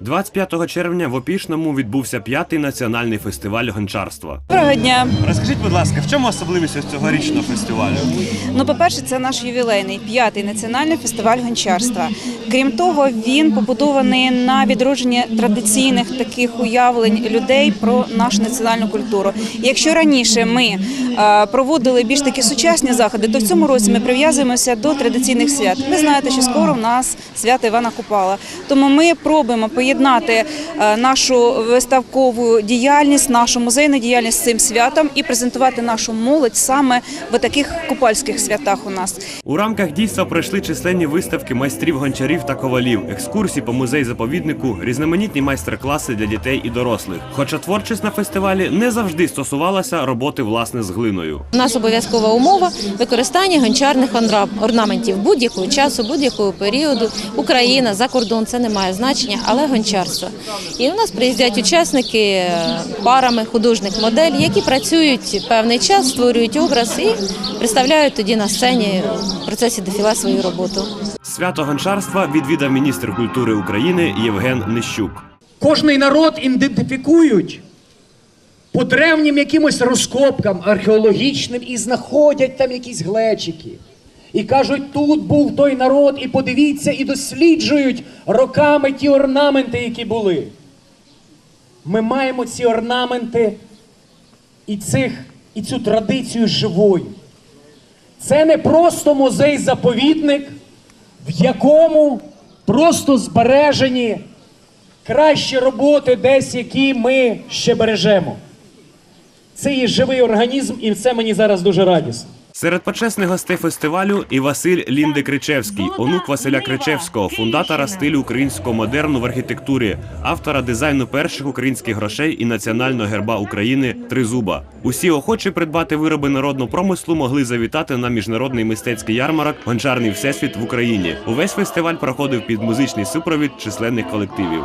25 червня в Опішному відбувся п'ятий національний фестиваль гончарства. Доброго дня. Розкажіть, будь ласка, в чому особливість ось цьогорічного фестивалю? Ну, по-перше, це наш ювілейний п'ятий національний фестиваль гончарства. Крім того, він побудований на відродженні традиційних таких уявлень людей про нашу національну культуру. Якщо раніше ми е, проводили більш такі сучасні заходи, то в цьому році ми прив'язуємося до традиційних свят. Ви знаєте, що скоро в нас свято Івана Купала. Тому ми пробуємо поєднати е, нашу виставкову діяльність, нашу музейну діяльність з цим святом і презентувати нашу молодь саме в таких купальських святах у нас. У рамках дійства пройшли численні виставки майстрів гончарів та ковалів, екскурсії по музей-заповіднику, різноманітні майстер-класи для дітей і дорослих. Хоча творчість на фестивалі не завжди стосувалася роботи власне з глиною. У нас обов'язкова умова використання гончарних орнаментів будь-якого часу, будь-якого періоду. Україна за кордон це не має значення, але гончарство. І у нас приїздять учасники е, парами художник модель, які працюють певний час, створюють образ і представляють тоді на сцені в процесі дефіла свою роботу. Свято гончарства відвідав міністр культури України Євген Нищук. Кожний народ ідентифікують по древнім якимось розкопкам археологічним і знаходять там якісь глечики. І кажуть, тут був той народ, і подивіться, і досліджують роками ті орнаменти, які були. Ми маємо ці орнаменти і, цих, і цю традицію живою. Це не просто музей-заповідник, в якому просто збережені кращі роботи, десь які ми ще бережемо. Це є живий організм, і це мені зараз дуже радісно. Серед почесних гостей фестивалю і Василь Лінде Кричевський, онук Василя Кричевського, фундатора стилю українського модерну в архітектурі, автора дизайну перших українських грошей і національного герба України Тризуба. Усі охочі придбати вироби народного промислу могли завітати на міжнародний мистецький ярмарок Гончарний всесвіт в Україні. Увесь фестиваль проходив під музичний супровід численних колективів.